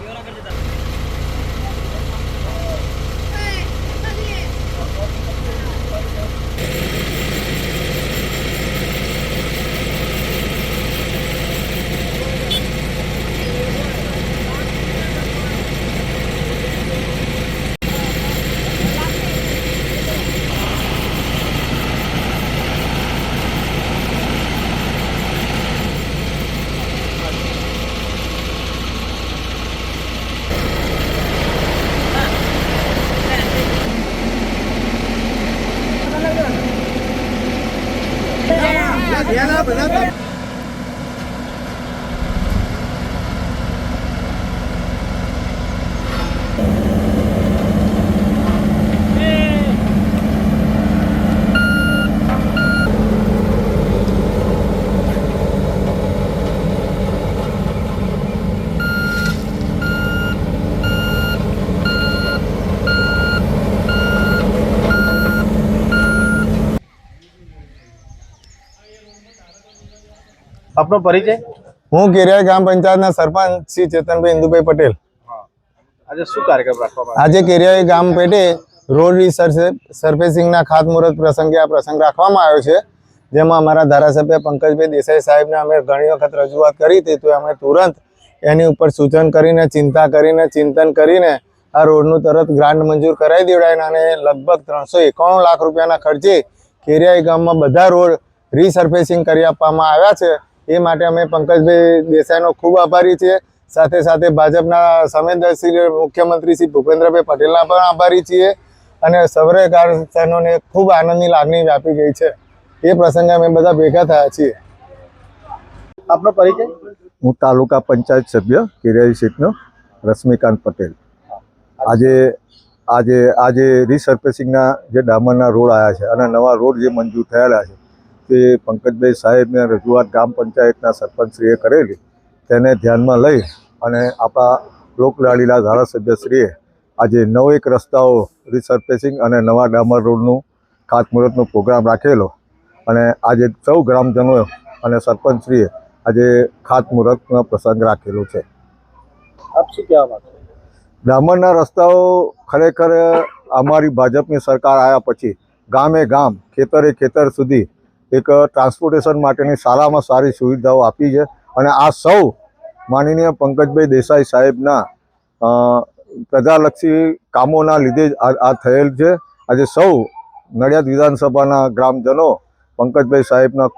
ఎవరు అక్కడ એના બધા આપનો પરિચય? હું કેરિયા ગ્રામ પંચાયતના સરપંચ શ્રી ચેતનભાઈ ઇન્દુભાઈ પટેલ. આજે શું કાર્યક્રમ રાખવામાં આજે કેરિયા ગામ પેટે રોડ સરફેસિંગના ખાતમુહૂર્ત પ્રસંગે આ પ્રસંગ રાખવામાં આવ્યો છે. જેમાં અમારા ધારાસભ્ય પંકજભાઈ દેસાઈ સાહેબને અમે ઘણી વખત રજૂઆત કરી હતી તો અમે તુરંત એની ઉપર સૂચન કરીને ચિંતા કરીને ચિંતન કરીને આ રોડનું તરત ગ્રાન્ટ મંજૂર કરાવી દેવડાય અને લગભગ ત્રણસો એકાણું લાખ રૂપિયાના ખર્ચે કેરિયાઈ ગામમાં બધા રોડ રીસર્ફેસિંગ કરી આપવામાં આવ્યા છે. એ માટે અમે પંકજભાઈ દેસાઈનો ખૂબ આભારી છીએ. સાથે સાથે ભાજપના સંવેદનશીલ મુખ્યમંત્રી શ્રી ભૂપેન્દ્રભાઈ પટેલના પણ આભારી છીએ. અને સૌરે ખૂબ આનંદની લાગણી વ્યાપી ગઈ છે. એ પ્રસંગે અમે બધા ભેગા થયા છીએ. આપનો પરિચય? હું તાલુકા પંચાયત સભ્ય, કેરિયારી સીટનો રશ્મિકાંત પટેલ. આજે આજે આજે રિસર્ફેસિંગના જે ડામરના રોડ આવ્યા છે અને નવા રોડ જે મંજૂર થયેલા છે તે પંકજભાઈ સાહેબને રજૂઆત ગ્રામ પંચાયતના સરપંચશ્રીએ કરેલી તેને ધ્યાનમાં લઈ અને આપણા લોકલાડીલા ધારાસભ્યશ્રીએ આજે નવ એક રસ્તાઓ રિસર્ફેસિંગ અને નવા ડામર રોડનું ખાતમુહૂર્તનો પ્રોગ્રામ રાખેલો અને આજે સૌ ગ્રામજનો અને સરપંચશ્રીએ આજે ખાતમુહૂર્તનો પ્રસંગ રાખેલો છે. આપ શું કહેવા માંગો ડામરના રસ્તાઓ ખરેખર અમારી ભાજપની સરકાર આવ્યા પછી ગામે ગામ ખેતરે ખેતર સુધી એક ટ્રાન્સપોર્ટેશન માટેની સારામાં સારી સુવિધાઓ આપી છે. અને આ સૌ માનનીય પંકજભાઈ દેસાઈ સાહેબના પ્રજાલક્ષી કામોના લીધે જ આ થયેલ છે. આજે સૌ નડિયાદ વિધાનસભાના ગ્રામજનો પંકજભાઈ સાહેબના